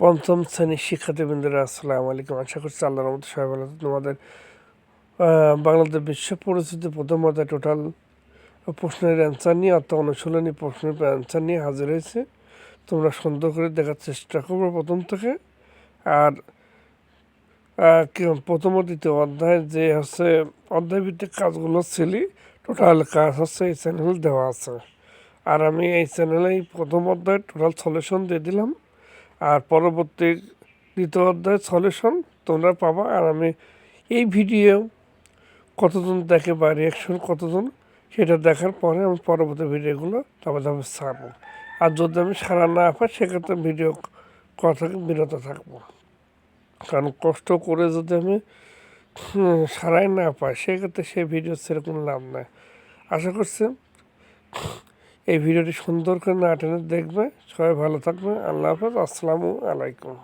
পঞ্চম শ্রেণির শিক্ষার্থীবৃন্দরা, আসসালামু আলাইকুম। আশা করছি আল্লাহর মতো সবাই ভালো তোমাদের বাংলাদেশ বিশ্ব পরিস্থিতি প্রথম অধ্যায় টোটাল প্রশ্নের অ্যান্সার নিয়ে অর্থাৎ অনুশীলনী প্রশ্নের অ্যান্সার নিয়ে হাজির হয়েছে। তোমরা সুন্দর করে দেখার চেষ্টা করব প্রথম থেকে। আর প্রথম দ্বিতীয় অধ্যায় যে হচ্ছে অধ্যায় ভিত্তিক কাজগুলো ছিলি টোটাল কাজ হচ্ছে এই চ্যানেল দেওয়া আছে। আর আমি এই চ্যানেলেই প্রথম অধ্যায় টোটাল সলিউশন দিয়ে দিলাম। আর পরবর্তী দ্বিতীয় অধ্যায় সলিউশন তোমরা পাবা। আর আমি এই ভিডিও কতজন দেখে বা রিয়াকশন কতজন সেটা দেখার পরে আমি পরবর্তী ভিডিওগুলো তবে তবে ছাড়বো। আর যদি আমি সারা না পাই, সেক্ষেত্রে ভিডিও কথা থেকে বিরত থাকব। কারণ কষ্ট করে যদি আমি সারাই না পাই, সেক্ষেত্রে সেই ভিডিও সেরকম লাভ নাই। আশা করছি এই ভিডিওটি সুন্দর করে না দেখবে। সবাই ভালো থাকবে। আল্লাহ হাফেজ। আসসালামু আলাইকুম।